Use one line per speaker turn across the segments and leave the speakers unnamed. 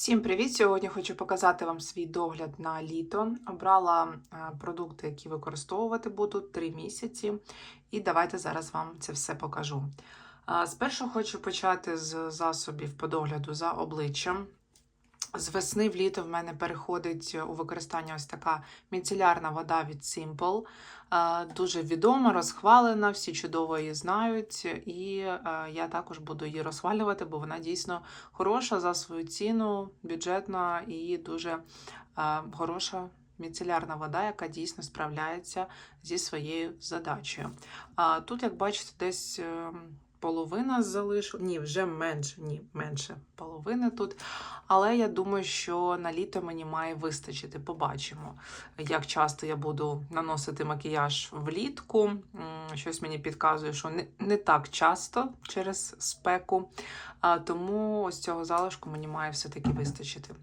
Всім привіт! Сьогодні хочу показати вам свій догляд на літо. Обрала е, продукти, які використовувати буду 3 місяці, і давайте зараз вам це все покажу. Е, Спершу хочу почати з засобів по догляду за обличчям. З весни в літо в мене переходить у використання ось така міцелярна вода від Simple. Е, Дуже відома, розхвалена, всі чудово її знають, і е, я також буду її розхвалювати, бо вона дійсно хороша за свою ціну, бюджетна і дуже е, хороша. Міцелярна вода, яка дійсно справляється зі своєю задачею. Тут, як бачите, десь е, половина залишила. Ні, вже менше, ні, менше половини тут. Але я думаю, що на літо мені має вистачити. Побачимо, як часто я буду наносити макіяж влітку. Щось мені підказує, що не, не так часто через спеку. А, тому ось цього залишку мені має все-таки вистачити.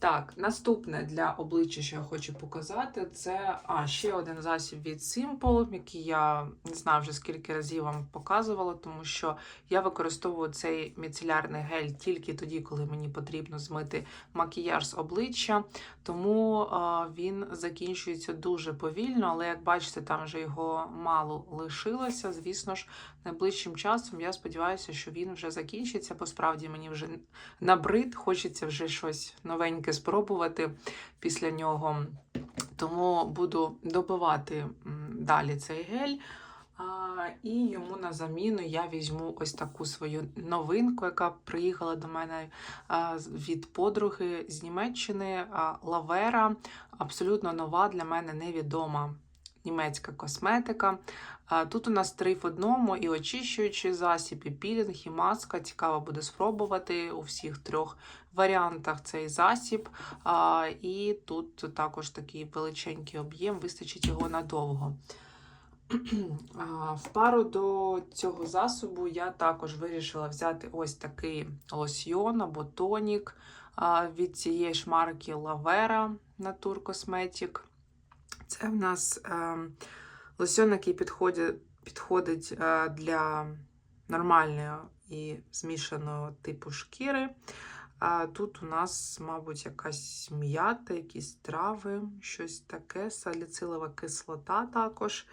Так, наступне для обличчя, що я хочу показати, це а, ще один засіб від Simple, який я не знаю вже скільки разів вам показувала, тому що я використовую цей міцелярний гель тільки тоді, коли мені потрібно змити макіяж з обличчя. Тому він закінчується дуже повільно, але як бачите, там вже його мало лишилося. Звісно ж, найближчим часом я сподіваюся, що він вже закінчиться, бо справді мені вже набрид, хочеться вже щось новеньке спробувати після нього. Тому буду добивати далі цей гель. І йому на заміну я візьму ось таку свою новинку, яка приїхала до мене від подруги з Німеччини. Лавера. Абсолютно нова для мене невідома німецька косметика. Тут у нас три в одному: і очищуючий засіб, і пілінг, і маска. Цікаво буде спробувати у всіх трьох варіантах цей засіб. І тут також такий величенький об'єм, вистачить його надовго. В пару до цього засобу я також вирішила взяти ось такий лосьйон або тонік від цієї ж марки Lavera Natur Cosmetic. Це в нас е, лосьон, який підходить, підходить е, для нормальної і змішаного типу шкіри. А тут у нас, мабуть, якась м'ята, якісь трави, щось таке, саліцилова кислота також.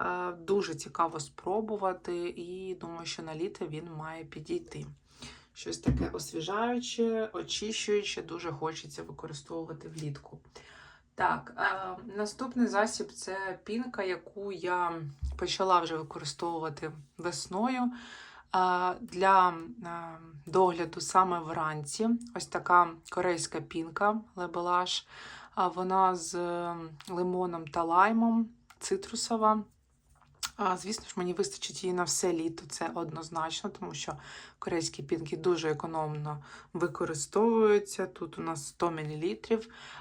Е, Дуже цікаво спробувати, і думаю, що на літо він має підійти. Щось таке освіжаюче, очищуюче, дуже хочеться використовувати влітку. Так, е, наступний засіб це пінка, яку я почала вже використовувати весною е, для е, догляду саме вранці. Ось така корейська пінка лебелаш. Вона з е, лимоном та лаймом, цитрусова. А, Звісно ж, мені вистачить її на все літо, це однозначно, тому що корейські пінки дуже економно використовуються. Тут у нас 100 мл.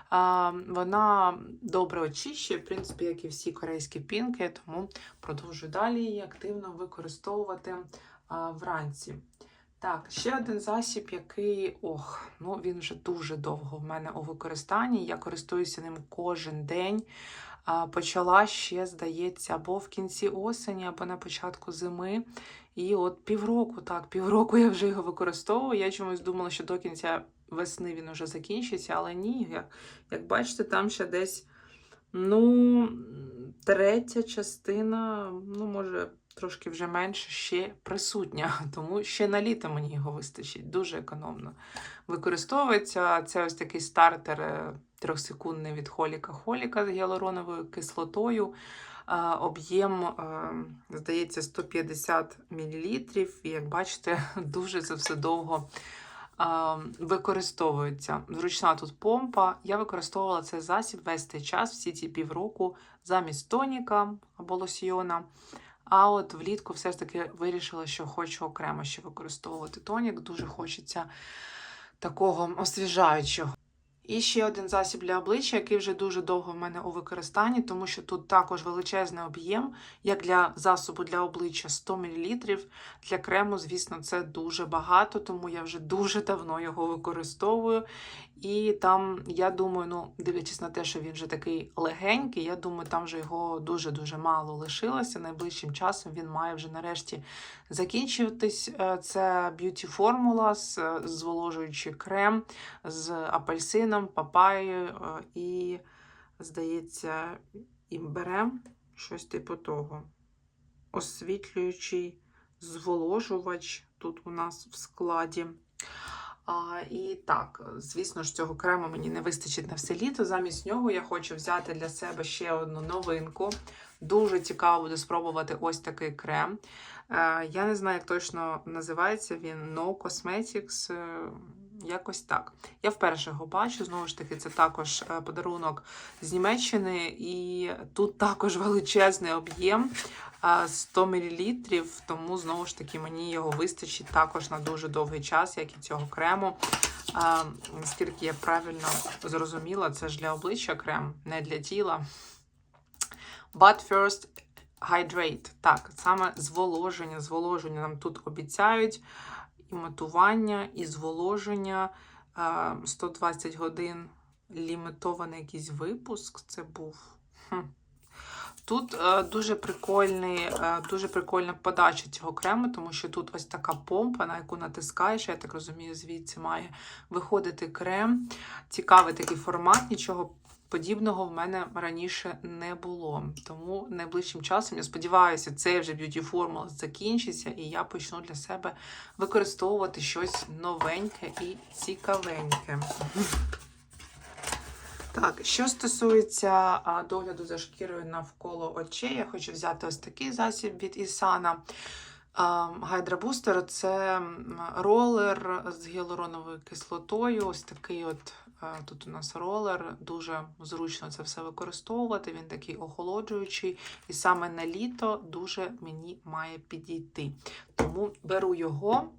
А, Вона добре очищує, в принципі, як і всі корейські пінки, тому продовжую далі її активно використовувати а, вранці. Так, ще один засіб, який, ох, ну він вже дуже довго в мене у використанні. Я користуюся ним кожен день. Почала ще, здається, або в кінці осені, або на початку зими. І от півроку, так, півроку я вже його використовую. Я чомусь думала, що до кінця весни він уже закінчиться, але ні. Як, як бачите, там ще десь ну, третя частина, ну, може, трошки вже менше, ще присутня. Тому ще на літо мені його вистачить. Дуже економно використовується. Це ось такий стартер е, трьохсекундний від Холіка Холіка з гіалуроновою кислотою. Об'єм, здається, 150 мл. І як бачите, дуже це все довго використовується. Зручна тут помпа. Я використовувала цей засіб весь цей час, всі ці півроку, замість тоніка або лосьйона. А от влітку все ж таки вирішила, що хочу окремо ще використовувати тонік. Дуже хочеться такого освіжаючого. І ще один засіб для обличчя, який вже дуже довго в мене у використанні, тому що тут також величезний об'єм, як для засобу для обличчя 100 мл. Для крему, звісно, це дуже багато, тому я вже дуже давно його використовую. І там, я думаю, ну, дивлячись на те, що він вже такий легенький, я думаю, там вже його дуже-дуже мало лишилося. Найближчим часом він має вже нарешті закінчуватись. Е, Це Beauty Formula, з- зволожуючий крем з апельсином, папаєю е, і, здається, імберем, щось типу того. Освітлюючий зволожувач тут у нас в складі. А, і так, звісно ж, цього крему мені не вистачить на все літо. Замість нього я хочу взяти для себе ще одну новинку. Дуже цікаво буде спробувати ось такий крем. Е, я не знаю, як точно називається він No Cosmetics. Е, Якось так. Я вперше його бачу. Знову ж таки, це також е, подарунок з Німеччини, і тут також величезний об'єм е, 100 мл, тому знову ж таки мені його вистачить також на дуже довгий час, як і цього крему. А, наскільки я правильно зрозуміла, це ж для обличчя крем, не для тіла. But first hydrate. Так, саме зволоження. Зволоження нам тут обіцяють і матування, і зволоження. Е, 120 годин лімітований якийсь випуск. Це був. Хм. Тут е, дуже прикольний, е, дуже прикольна подача цього крему, тому що тут ось така помпа, на яку натискаєш, я так розумію, звідси має виходити крем. Цікавий такий формат, нічого подібного в мене раніше не було. Тому найближчим часом, я сподіваюся, цей вже Beauty Formula закінчиться, і я почну для себе використовувати щось новеньке і цікавеньке. Так, що стосується а, догляду за шкірою навколо очей, я хочу взяти ось такий засіб від Ісана. Гайдра Бустер це ролер з гіалуроновою кислотою. Ось такий от тут у нас ролер. Дуже зручно це все використовувати. Він такий охолоджуючий, і саме на літо дуже мені має підійти. Тому беру його.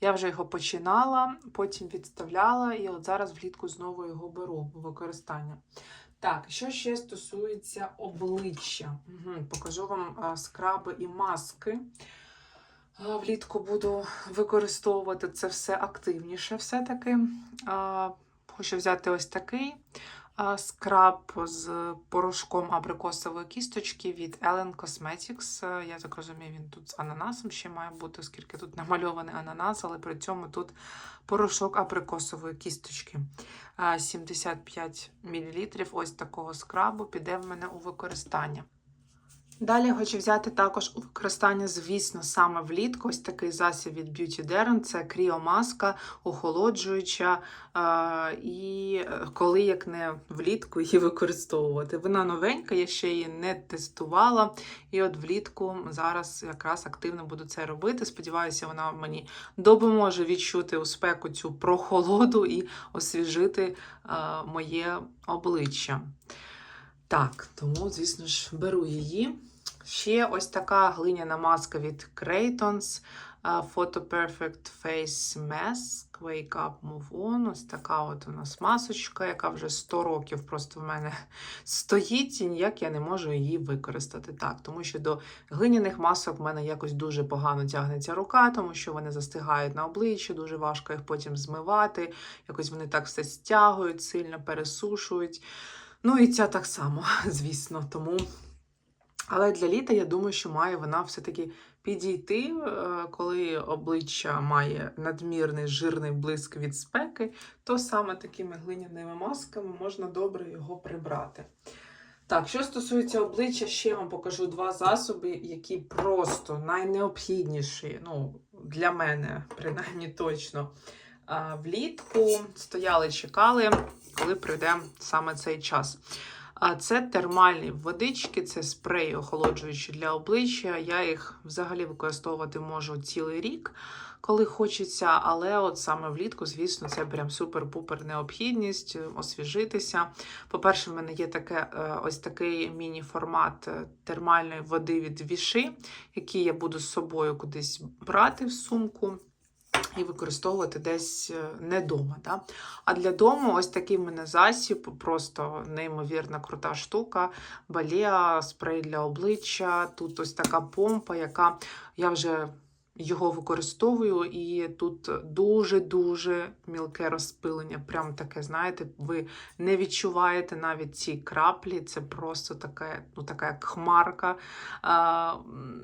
Я вже його починала, потім відставляла, і от зараз влітку знову його беру у використання. Так, що ще стосується обличчя. Угу, покажу вам а, скраби і маски. Влітку буду використовувати це все активніше все-таки. Хочу взяти ось такий скраб з порошком абрикосової кісточки від Ellen Cosmetics. Я так розумію, він тут з ананасом ще має бути, оскільки тут намальований ананас, але при цьому тут порошок абрикосової кісточки. 75 мл ось такого скрабу піде в мене у використання. Далі хочу взяти також у використання, звісно, саме влітку. Ось такий засіб від Beauty Derm. Це кріомаска, охолоджуюча. е, І е, коли як не влітку її використовувати. Вона новенька, я ще її не тестувала. І от влітку зараз якраз активно буду це робити. Сподіваюся, вона мені допоможе відчути у спеку цю прохолоду і освіжити е, моє обличчя. Так, тому, звісно ж, беру її. Ще ось така глиняна маска від Creatons. Photo Perfect Face Mask. Wake Up Move On. Ось така от у нас масочка, яка вже 100 років просто в мене стоїть, і ніяк я не можу її використати. Так, тому що до глиняних масок в мене якось дуже погано тягнеться рука, тому що вони застигають на обличчі, дуже важко їх потім змивати. Якось вони так все стягують, сильно пересушують. Ну і ця так само, звісно. Тому. Але для літа я думаю, що має вона все-таки підійти, е, коли обличчя має надмірний жирний блиск від спеки, то саме такими глиняними масками можна добре його прибрати. Так, що стосується обличчя, ще вам покажу два засоби, які просто найнеобхідніші, ну, для мене, принаймні точно. Влітку стояли, чекали, коли прийде саме цей час. А це термальні водички, це спреї охолоджуючі для обличчя. Я їх взагалі використовувати можу цілий рік, коли хочеться, але от саме влітку, звісно, це прям супер-пупер необхідність е, освіжитися. По-перше, в мене є таке, е, ось такий міні-формат е, термальної води від віши, який я буду з собою кудись брати в сумку. І використовувати десь е, не вдома. Да? А для дому ось такий в мене засіб, просто неймовірна крута штука. Балія, спрей для обличчя. Тут ось така помпа, яка я вже його використовую, і тут дуже-дуже мілке розпилення. Прям таке, знаєте, ви не відчуваєте навіть ці краплі. Це просто таке, ну, така як хмарка.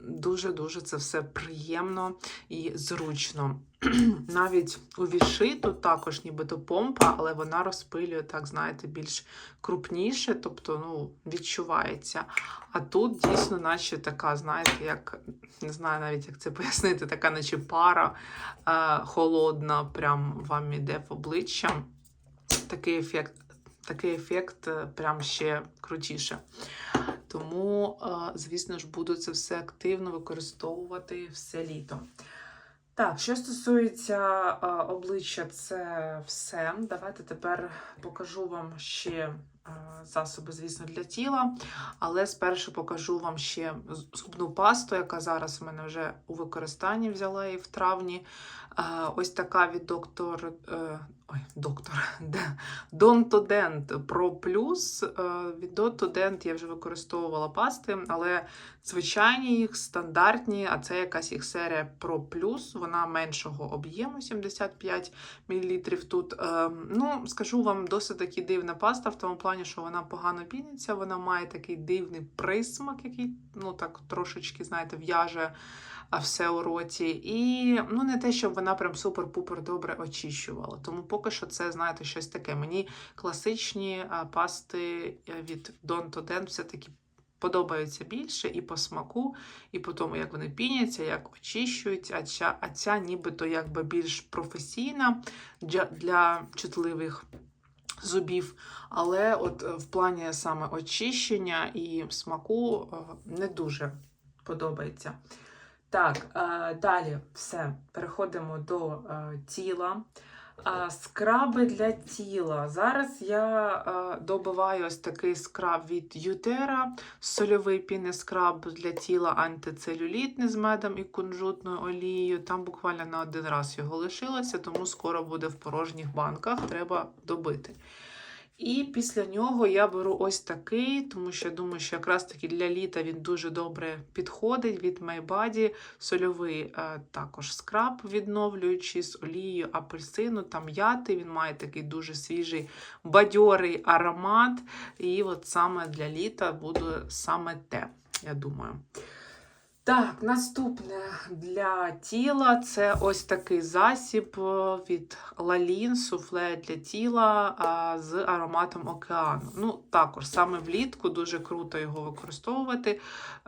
Дуже-дуже це все приємно і зручно. Навіть у віши тут також нібито помпа, але вона розпилює, так, знаєте, більш крупніше, тобто ну, відчувається. А тут дійсно, наче така, знаєте, як не знаю навіть, як це пояснити, така, наче пара е, холодна, прям вам іде в обличчя. Такий ефект, такий ефект е, прям ще крутіше. Тому, е, звісно ж, буду це все активно використовувати все літо. Так, що стосується обличчя, це все. Давайте тепер покажу вам ще засоби, звісно, для тіла. Але спершу покажу вам ще зубну пасту, яка зараз у мене вже у використанні взяла її в травні. Е, ось така від доктор. е, Ой, доктор. Донтодент Plus. Е, Від Донтодент я вже використовувала пасти, але звичайні їх стандартні, а це якась їх серія Pro Plus, вона меншого об'єму 75 мл тут. Е, Ну, скажу вам, досить таки дивна паста в тому плані, що вона погано піниться, вона має такий дивний присмак, який ну так трошечки, знаєте, в'яже все у роті. І ну не те, щоб вона прям супер-пупер добре очищувала. Тому поки що це, знаєте, щось таке. Мені класичні пасти е, від Don to Den все-таки подобаються більше і по смаку, і по тому, як вони піняться, як очищують, а ця, а ця нібито якби більш професійна для, для чутливих зубів. Але от е, в плані саме очищення і смаку е, не дуже подобається. Так, е, далі все. Переходимо до тіла. Скраби для тіла. Зараз я е, добиваю ось такий скраб від Ютера, сольовий пінескраб для тіла антицелюлітний з медом і кунжутною олією. Там буквально на один раз його лишилося, тому скоро буде в порожніх банках, треба добити. І після нього я беру ось такий, тому що я думаю, що якраз таки для літа він дуже добре підходить від Майбаді. Сольовий е, також скраб відновлюючий з олією апельсину та м'яти. Він має такий дуже свіжий бадьорий аромат. І от саме для літа буде саме те, я думаю. Так, наступне для тіла це ось такий засіб е, від Lalin суфле для тіла з ароматом океану. Ну, також саме влітку дуже круто його використовувати.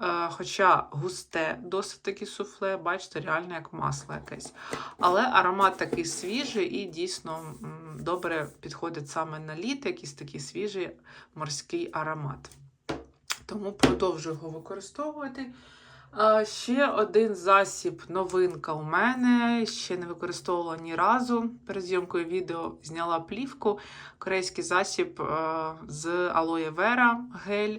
Е, Хоча густе досить таки суфле, бачите, реально як масло якесь. Але аромат такий свіжий і дійсно добре підходить саме на літо, якийсь такий свіжий морський аромат. Тому продовжую його використовувати. Ще один засіб, новинка у мене. Ще не використовувала ні разу. Перед зйомкою відео зняла плівку. Корейський засіб е, з алоє вера гель.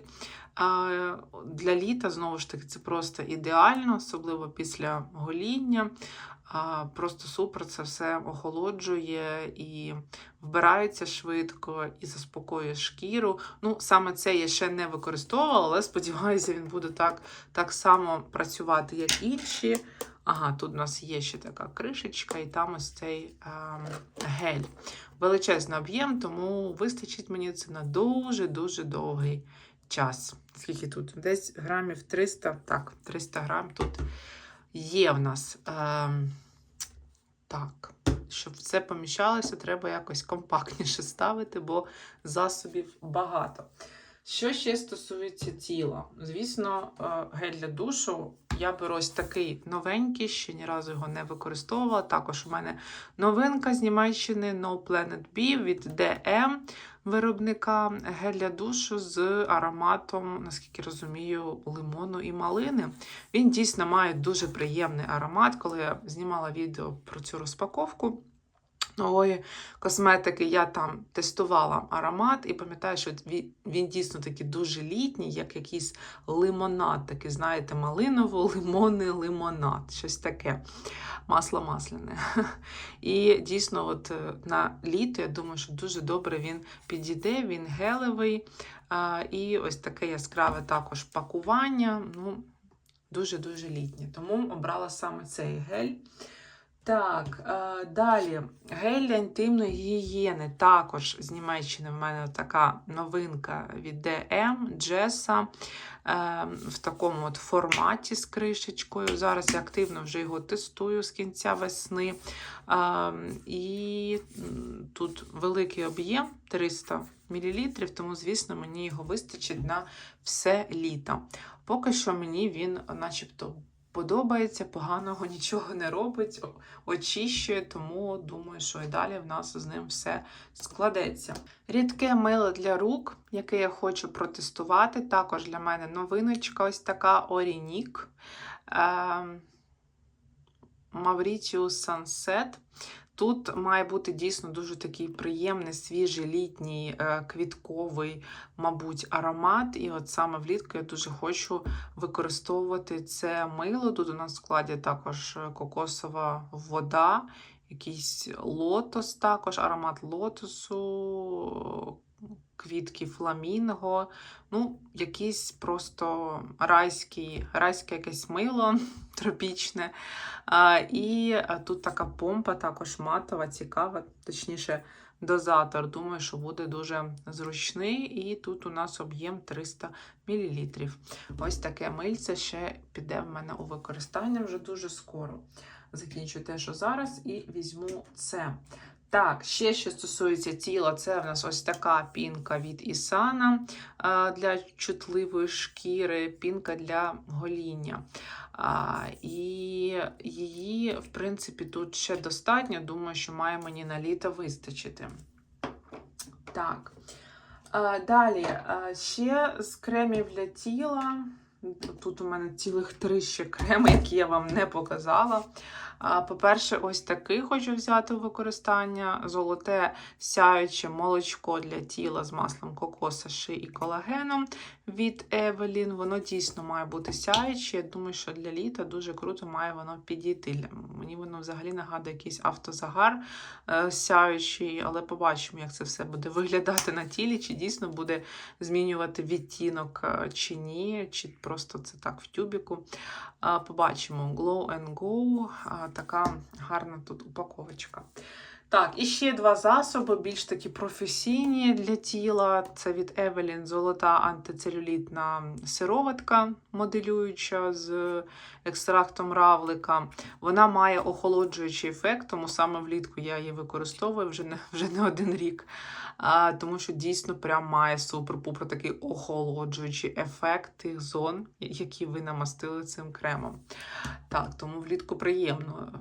Для літа, знову ж таки, це просто ідеально, особливо після гоління. Просто супер це все охолоджує і вбирається швидко, і заспокоює шкіру. Ну, саме це я ще не використовувала, але сподіваюся, він буде так, так само працювати, як інші. Ага, тут у нас є ще така кришечка, і там ось цей ем, гель. Величезний об'єм, тому вистачить мені це на дуже-дуже довгий час. Скільки тут? Десь грамів 300, так, 300 грам тут є в нас. Ем, так, щоб все поміщалося, треба якось компактніше ставити, бо засобів багато. Що ще стосується тіла? Звісно, е, гель для душу я беру ось такий новенький, ще ні разу його не використовувала. Також у мене новинка з Німеччини No Planet B від DM виробника гель для душу з ароматом, наскільки розумію, лимону і малини. Він дійсно має дуже приємний аромат. Коли я знімала відео про цю розпаковку, нової косметики я там тестувала аромат і пам'ятаю, що він, дійсно такий дуже літній, як якийсь лимонад, такий, знаєте, малиново-лимонний лимонад, щось таке. Масло масляне. І дійсно, от е, на літо, я думаю, що дуже добре він підійде, він гелевий. І ось таке яскраве також пакування. Ну, Дуже-дуже літнє. Тому обрала саме цей гель. Так, е, далі гель для інтимної гігієни. Також з Німеччини в мене така новинка від DM Джеса е, в такому от форматі з кришечкою. Зараз я активно вже його тестую з кінця весни. Е, і тут великий об'єм 300 мл, тому, звісно, мені його вистачить на все літо. Поки що мені він начебто подобається, поганого нічого не робить, очищує, тому думаю, що і далі в нас з ним все складеться. Рідке мило для рук, яке я хочу протестувати. Також для мене новиночка ось така Орінік. Маврітіус Mauritius Sunset. Тут має бути дійсно дуже такий приємний, свіжий, літній, е, квітковий, мабуть, аромат. І от саме влітку я дуже хочу використовувати це мило. Тут у нас в складі також е, кокосова вода, якийсь лотос, також аромат лотосу, квітки фламінго. Ну, якийсь просто райський, райське якесь мило тропічне. А, і а, тут така помпа також матова, цікава, точніше, дозатор. Думаю, що буде дуже зручний. І тут у нас об'єм 300 мл. Ось таке мильце ще піде в мене у використання вже дуже скоро. Закінчу те, що зараз, і візьму це. Так, ще що стосується тіла, це в нас ось така пінка від Ісана для чутливої шкіри, пінка для гоління. І її, в принципі, тут ще достатньо. Думаю, що має мені на літо вистачити. Так. Далі, ще з кремів для тіла. Тут у мене цілих три ще креми, які я вам не показала. По-перше, ось такий хочу взяти у використання: золоте сяюче молочко для тіла з маслом кокоса, ши і колагеном від Evelyn. Воно дійсно має бути сяюче. Я думаю, що для літа дуже круто має воно підійти. Мені воно взагалі нагадує якийсь автозагар е, сяючий, але побачимо, як це все буде виглядати на тілі, чи дійсно буде змінювати відтінок е, чи ні, чи просто це так в тюбіку. Побачимо Glow and Go. Така гарна тут упаковочка. Так, і ще два засоби, більш такі професійні для тіла. Це від Evelyn золота антицелюлітна сироватка, моделююча з екстрактом равлика. Вона має охолоджуючий ефект, тому саме влітку я її використовую вже не, вже не один рік. А, тому що дійсно прям має супер-пупер такий охолоджуючий ефект тих зон, які ви намастили цим кремом. Так, тому влітку приємно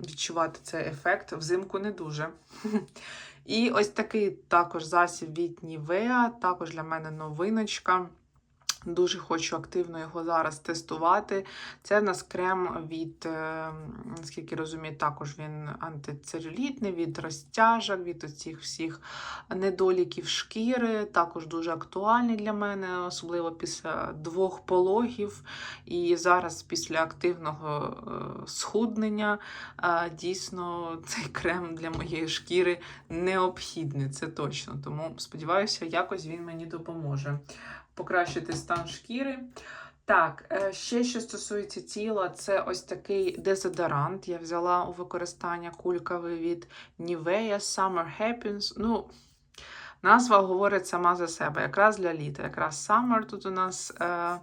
відчувати цей ефект, взимку не дуже. І ось такий також засіб від Нівеа, також для мене новиночка. Дуже хочу активно його зараз тестувати. Це в нас крем від, е, наскільки розумію, також він антицелюлітний, від розтяжок, від оцих всіх недоліків шкіри. Також дуже актуальний для мене, особливо після двох пологів. І зараз, після активного е, схуднення, е, дійсно цей крем для моєї шкіри необхідний, це точно. Тому сподіваюся, якось він мені допоможе покращити стан шкіри. Так, е, ще що стосується тіла, це ось такий дезодорант. Я взяла у використання кульковий від Nivea Summer Happens. Ну, назва говорить сама за себе, якраз для літа. Якраз Summer тут у нас е,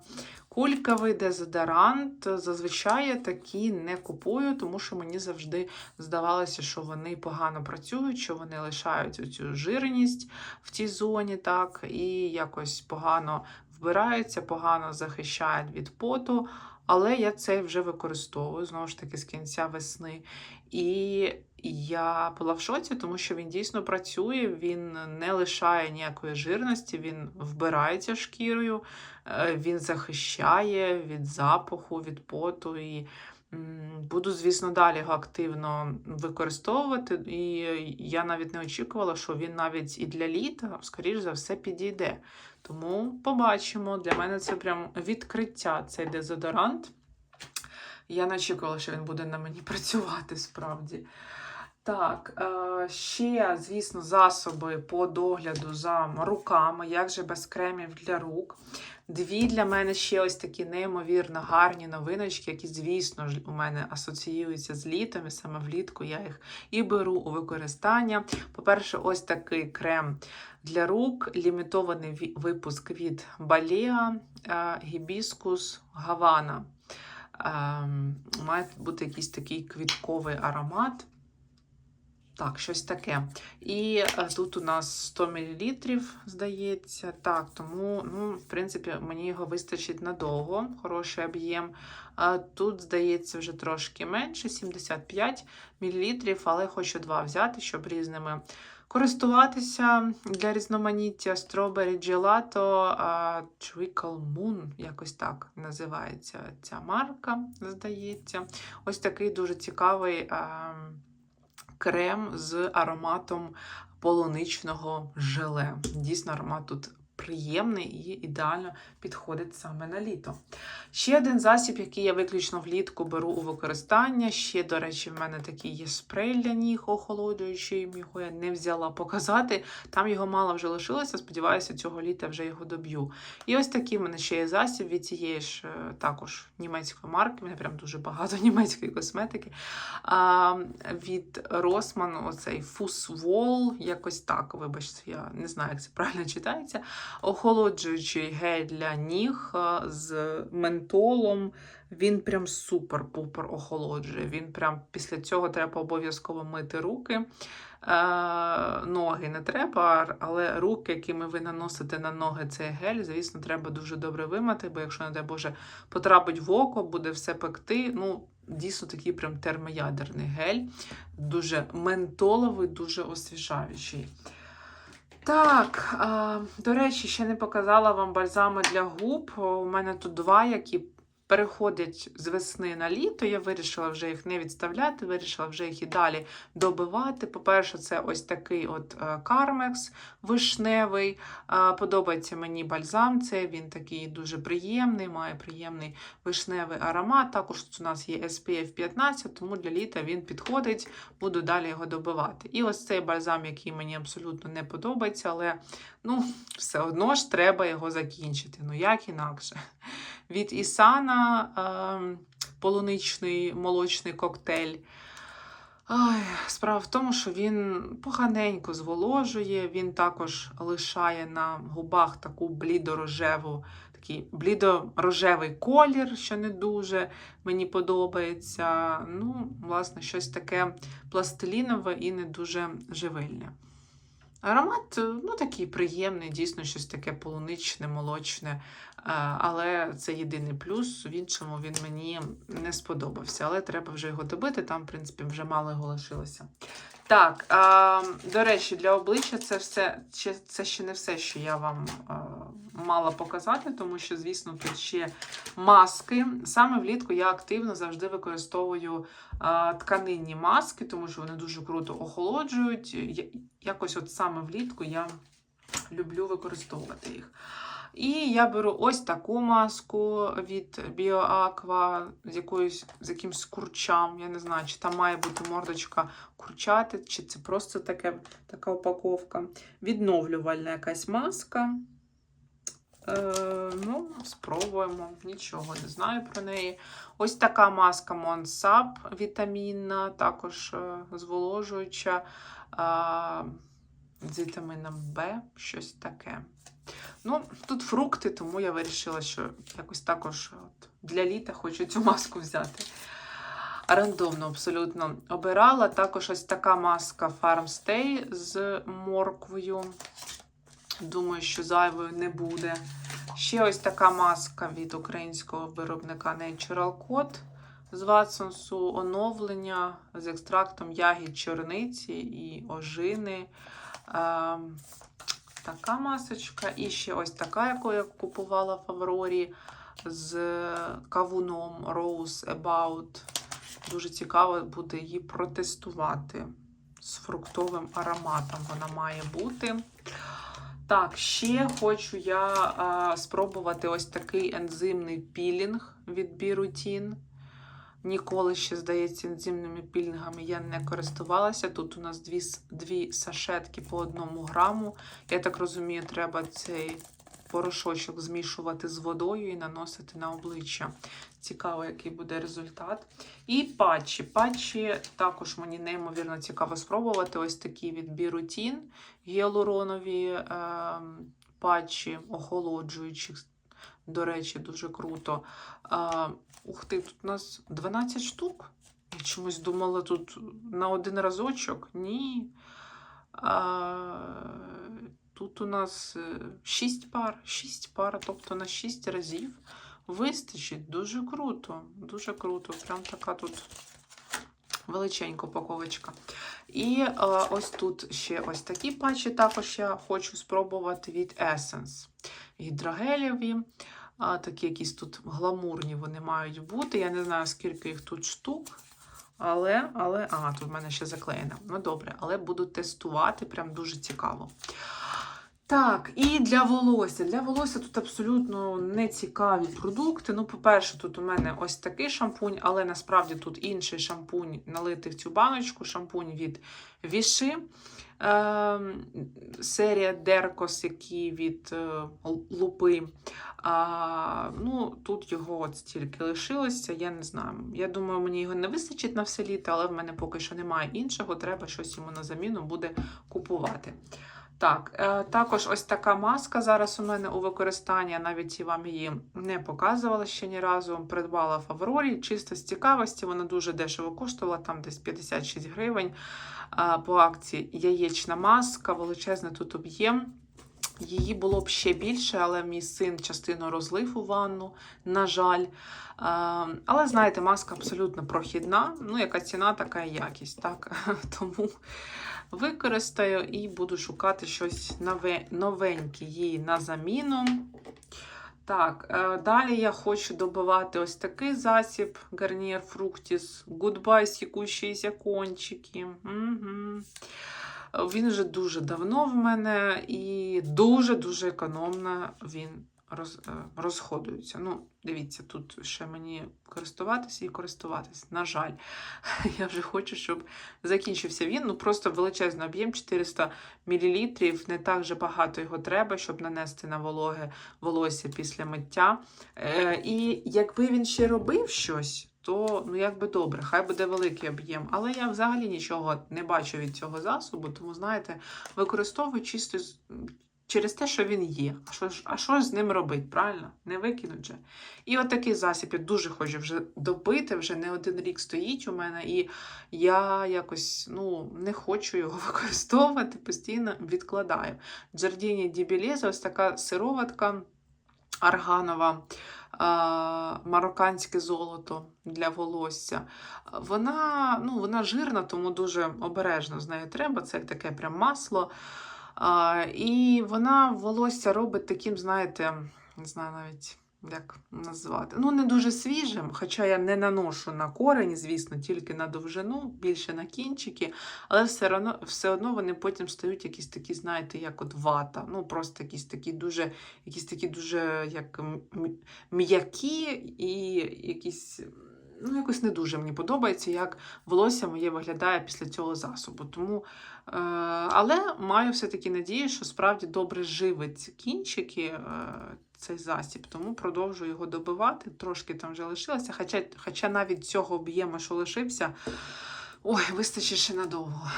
кульковий дезодорант. Зазвичай я такі не купую, тому що мені завжди здавалося, що вони погано працюють, що вони лишають цю жирність в тій зоні, так, і якось погано вбираються, погано захищають від поту. Але я цей вже використовую знову ж таки з кінця весни. І я була в шоці, тому що він дійсно працює, він не лишає ніякої жирності, він вбирається шкірою, е, він захищає від запаху, від поту. І Буду, звісно, далі його активно використовувати, і я навіть не очікувала, що він навіть і для літа, скоріш за все, підійде. Тому побачимо. Для мене це прям відкриття цей дезодорант. Я не очікувала, що він буде на мені працювати справді. Так, е, ще, звісно, засоби по догляду за руками, як же без кремів для рук. Дві для мене ще ось такі неймовірно гарні новиночки, які, звісно ж, у мене асоціюються з літом, і саме влітку я їх і беру у використання. По-перше, ось такий крем для рук, лімітований випуск від Balea Hibiscus Havana. Ем, Має бути якийсь такий квітковий аромат. Так, щось таке. І е, тут у нас 100 мл, здається. Так, тому, ну, в принципі, мені його вистачить надовго, хороший об'єм. Тут, здається, вже трошки менше, 75 мл, але хочу два взяти, щоб різними користуватися для різноманіття. Strawberry Gelato Trickle Moon, якось так називається ця марка, здається. Ось такий дуже цікавий. А, крем з ароматом полуничного желе. Дійсно, аромат тут приємний і ідеально підходить саме на літо. Ще один засіб, який я виключно влітку беру у використання. Ще, до речі, в мене такий є спрей для ніг охолоджуючий, його я не взяла показати. Там його мало вже лишилося. Сподіваюся, цього літа вже його доб'ю. І ось такий в мене ще є засіб від цієї ж е, також німецької марки. У мене прям дуже багато німецької косметики. А, від Росман, оцей Фусвол, якось так, вибачте, я не знаю, як це правильно читається. Охолоджуючий гель для ніг з ментолом. Він прям супер-пупер охолоджує. Він прям після цього треба обов'язково мити руки. Е, ноги не треба, але руки, якими ви наносите на ноги цей гель, звісно, треба дуже добре вимити, бо якщо, не дай Боже, потрапить в око, буде все пекти. Ну, дійсно такий прям термоядерний гель. Дуже ментоловий, дуже освіжаючий. Так, до речі, ще не показала вам бальзами для губ. У мене тут два, які переходять з весни на літо. Я вирішила вже їх не відставляти, вирішила вже їх і далі добивати. По-перше, це ось такий от кармекс вишневий. Е, Подобається мені бальзам. Це він такий дуже приємний, має приємний вишневий аромат. Також у нас є SPF 15, тому для літа він підходить, буду далі його добивати. І ось цей бальзам, який мені абсолютно не подобається, але ну, все одно ж треба його закінчити. Ну як інакше. Від Ісана е, полуничний молочний коктейль. Ой, справа в тому, що він поганенько зволожує, він також лишає на губах таку блідорожеву, такий блідорожевий колір, що не дуже мені подобається. Ну, власне, щось таке пластилінове і не дуже живильне. Аромат, ну, такий приємний, дійсно, щось таке полуничне, молочне. Е, Але це єдиний плюс. В іншому він мені не сподобався. Але треба вже його добити, там, в принципі, вже мало його лишилося. Так, до речі, для обличчя це все це ще не все, що я вам а, мала показати, тому що, звісно, тут ще маски. Саме влітку я активно завжди використовую а, тканинні маски, тому що вони дуже круто охолоджують. Якось от саме влітку я люблю використовувати їх. І я беру ось таку маску від BioAqua з якоюсь з якимсь курчам. Я не знаю, чи там має бути мордочка курчати, чи це просто таке, така упаковка. Відновлювальна якась маска. Е, ну, спробуємо, нічого не знаю про неї. Ось така маска Монсап вітамінна, також е, зволожуюча е, з вітаміном Б, щось таке. Ну, тут фрукти, тому я вирішила, що якось також от, для літа хочу цю маску взяти. Рандомно абсолютно обирала. Також ось така маска Farmstay з морквою. Думаю, що зайвою не буде. Ще ось така маска від українського виробника Natural Code з Ватсонсу оновлення з екстрактом ягід чорниці і ожини. Ем, така масочка. І ще ось така, яку я купувала в Аврорі з кавуном Rose About. Дуже цікаво буде її протестувати. З фруктовим ароматом вона має бути. Так, ще хочу я а, спробувати ось такий ензимний пілінг від бірутін. Ніколи ще, здається, ензимними пілінгами я не користувалася. Тут у нас дві, дві сашетки по одному граму. Я так розумію, треба цей порошочок змішувати з водою і наносити на обличчя. Цікаво, який буде результат. І патчі. Патчі також мені неймовірно цікаво спробувати. Ось такі від Біруtin гіалуронові е, патчі, охолоджуючі. До речі, дуже круто. А, ух ти, тут у нас 12 штук. Я чомусь думала тут на один разочок. Ні. Тут у нас 6 пар, 6 пар, тобто на 6 разів вистачить. Дуже круто. Дуже круто. Прям така тут величенька упаковочка. І е, ось тут ще ось такі патчі також я хочу спробувати від Essence. Гідрогелєві. А, такі якісь тут гламурні вони мають бути. Я не знаю, скільки їх тут штук. Але, але, а, тут в мене ще заклеєно. Ну, добре, але буду тестувати, прям дуже цікаво. Так, і для волосся. Для волосся тут абсолютно не цікаві продукти. Ну, по-перше, тут у мене ось такий шампунь, але насправді тут інший шампунь налитий в цю баночку. Шампунь від Віши. Е, серія Деркос, який від е, лупи. А, ну, тут його от стільки лишилося, я не знаю. Я думаю, мені його не вистачить на все літо, але в мене поки що немає іншого, треба щось йому на заміну буде купувати. Так, е, також ось така маска зараз у мене у використанні, навіть і вам її не показувала ще ні разу. Придбала в чисто з цікавості, вона дуже дешево коштувала, там десь 56 гривень по акції. Яєчна маска, величезний тут об'єм. Її було б ще більше, але мій син частину розлив у ванну, на жаль. Але знаєте, маска абсолютно прохідна. Ну, яка ціна, така і якість. Так? Тому використаю і буду шукати щось нове, новеньке їй на заміну. Так, е, далі я хочу добивати ось такий засіб Garnier Fructis Goodbye сікущіся кончики. Угу. Він вже дуже давно в мене і дуже-дуже економно він роз, е, розходується. Ну, дивіться, тут ще мені користуватися і користуватись. На жаль, я вже хочу, щоб закінчився він. Ну, просто величезний об'єм 400 мл. Не так же багато його треба, щоб нанести на вологе волосся після миття. Е, і якби він ще робив щось. То ну якби добре, хай буде великий об'єм. Але я взагалі нічого не бачу від цього засобу, тому, знаєте, використовую чисто через те, що він є. А що а що з ним робити, правильно? Не викинуть же. І от такий засіб я дуже хочу вже добити, вже не один рік стоїть у мене, і я якось ну, не хочу його використовувати, постійно відкладаю. Джардіні Дібілеза, ось така сироватка арганова. Марокканське золото для волосся. Вона, ну, вона жирна, тому дуже обережно з нею треба. Це таке прям масло. І вона волосся робить таким, знаєте, не знаю навіть, як назвати. Ну, не дуже свіжим, хоча я не наношу на корень, звісно, тільки на довжину, більше на кінчики, але все одно, все одно вони потім стають якісь такі, знаєте, як от вата. Ну, просто якісь такі дуже, якісь такі дуже як м'які і якісь. Ну, якось не дуже мені подобається, як волосся моє виглядає після цього засобу. Тому, е, але маю все-таки надію, що справді добре живить кінчики е, цей засіб, тому продовжую його добивати. Трошки там вже лишилося, хоча, хоча навіть цього об'єму, що лишився, ой, вистачить ще надовго.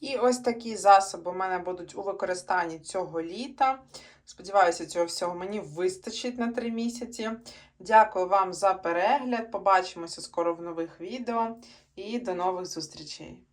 І ось такі засоби у мене будуть у використанні цього літа. Сподіваюся, цього всього мені вистачить на 3 місяці. Дякую вам за перегляд. Побачимося скоро в нових відео і до нових зустрічей!